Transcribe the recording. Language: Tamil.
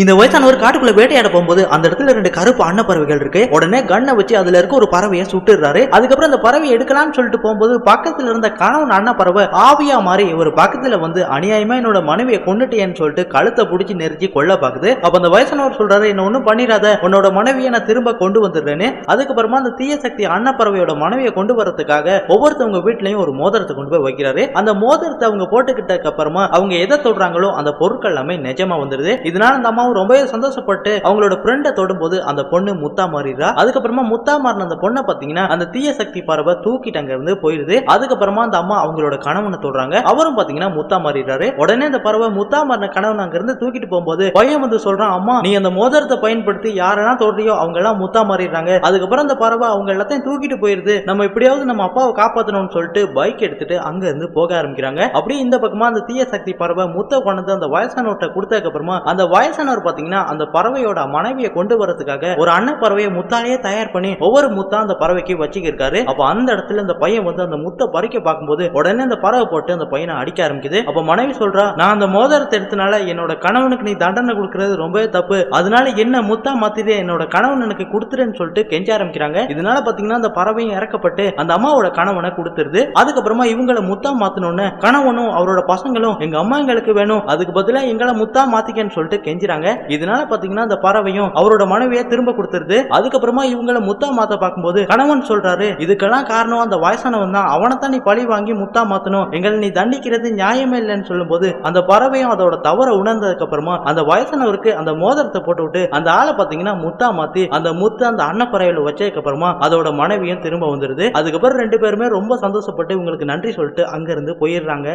இந்த வயசானவர் காட்டுக்குள்ள வேட்டையாட போகும்போது அந்த இடத்துல ரெண்டு கருப்பு அன்னப்பறவைகள் இருக்கு. உடனே கண்ணை வச்சு அதுல இருக்க ஒரு பறவையை சுட்டுறாரு அதுக்கப்புறம் அந்த பறவையை எடுக்கலாம்னு சொல்லிட்டு போகும்போது பக்கத்துல இருந்த கணவன் அன்னப்பறவை ஆவியா மாறி ஒரு பக்கத்துல வந்து அநியாயமா என்னோட மனைவியை கொண்டுட்டேன்னு சொல்லிட்டு கழுத்தை பிடிச்சி நெரிச்சு கொல்ல பாக்குது. அப்ப அந்த வயசானவர் சொல்றாரு என்ன ஒண்ணும் பண்ணிடாத. உன்னோட மனைவியை நான் திரும்ப கொண்டு வந்துடுறேன்னு. அதுக்கப்புறமா அந்த தீய சக்தி அன்ன பறவையோட மனைவியை கொண்டு வரதுக்காக ஒவ்வொருத்தவங்க வீட்லயும் ஒரு மோதிரத்தை கொண்டு போய் வைக்கிறாரு. அந்த மோதிரத்தை அவங்க போட்டுக்கிட்டதுக்கு அப்புறமா அவங்க எதை தொடுறாங்களோ அந்த பொருட்கள் எல்லாமே நிஜமா வந்துருது. இதனால அந்த அம்மா அம்மாவும் ரொம்பவே சந்தோஷப்பட்டு அவங்களோட ஃப்ரெண்டை தொடும்போது அந்த பொண்ணு முத்தா மாறிடுறா. அதுக்கப்புறமா முத்தா மாறின அந்த பொண்ணை பாத்தீங்கன்னா அந்த தீய சக்தி பறவை தூக்கிட்டு அங்க இருந்து போயிருது அதுக்கப்புறமா அந்த அம்மா அவங்களோட கணவனை தொடுறாங்க. அவரும் பாத்தீங்கன்னா முத்தா மாறிடுறாரு. உடனே அந்த பறவை முத்தா மாறின கணவன் அங்க இருந்து தூக்கிட்டு போகும்போது பையன் வந்து சொல்றான் அம்மா நீ அந்த மோதிரத்தை பயன்படுத்தி யாரெல்லாம் தொடுறியோ அவங்க எல்லாம் முத்தா மாறிடுறாங்க. அதுக்கப்புறம் அந்த பறவை அவங்க எல்லாத்தையும் தூக்கிட்டு போயிருது. நம்ம எப்படியாவது நம்ம அப்பாவை காப்பாத்தணும்னு சொல்லிட்டு பைக் எடுத்துட்டு அங்க இருந்து போக ஆரம்பிக்கிறாங்க. அப்படியே இந்த பக்கமா அந்த தீய சக்தி பறவை முத்த கொண்டு அந்த வயசானவர்கிட்ட கொடுத்ததுக்கு அப்புறமா அந்த வயசானவர் பாத்தீங்கன்னா அந்த பறவையோட மனைவியை கொண்டு வரதுக்காக ஒரு அன்ன பறவையை முத்தாலேயே தயார் பண்ணி ஒவ்வொரு முத்தா அந்த பறவைக்கு வச்சுக்கிருக்காரு. அப்ப அந்த இடத்துல அந்த பையன் வந்து அந்த முத்தை பறிக்க பார்க்கும்போது உடனே அந்த பறவை போட்டு அந்த பையனை அடிக்க ஆரம்பிக்குது. அப்ப மனைவி சொல்றா நான் அந்த மோதிரத்தை எடுத்தனால என்னோட கணவனுக்கு நீ தண்டனை கொடுக்கறது ரொம்பவே தப்பு. அதனால என்ன முத்தா மாத்திட்டு என்னோட கணவன் எனக்கு கொடுத்துருன்னு சொல்லிட்டு கெஞ்ச ஆரம்பிக்கிறாங்க. இதனால பாத்தீங்கன்னா அந்த பறவையும் இறக்கப்பட்டு அந்த அம்மாவோட கணவனை கொடுத்துருது. அதுக்கப்புறமா இவங்கள முத்தா மாத்தணும்னு கணவனும் அவரோட பசங்களும் எங்க அம்மா எங்களுக்கு வேணும். அதுக்கு பதிலா எங்களை முத்தா மாத்திக்கன்னு சொல்லிட்டு கெஞ்சுறாங்க. இதனால பாத்தீங்கன்னா அந்த பறவையும் அவரோட மனைவியை திரும்ப கொடுத்துருது. அதுக்கப்புறமா இவங்கள முத்தா மாத்த பார்க்கும்போது கணவன் சொல்றாரு இதுக்கெல்லாம் காரணம் அந்த வயசானவன் தான். அவனை தான் நீ பழி வாங்கி முத்தா மாத்தணும். எங்களை நீ தண்டிக்கிறது நியாயமே இல்லைன்னு சொல்லும்போது அந்த பறவையும் அதோட தவற உணர்ந்ததுக்கு அப்புறமா அந்த வயசானவருக்கு அந்த மோதிரத்தை போட்டு விட்டு அந்த ஆளை பாத்தீங்கன்னா முத்தா மாத்தி அந்த முத்து அந்த அன்னப்பறவையில வச்சதுக்கு அப்புறமா அதோட மனைவியும் திரும்ப வந்துருது. அதுக்கப்புறம் ரெண்டு பேருமே ரொம்ப சந்தோஷப்பட்டு இவங்களுக்கு நன்றி சொல்லிட்டு அங்க இருந்து போயிடுறாங்க.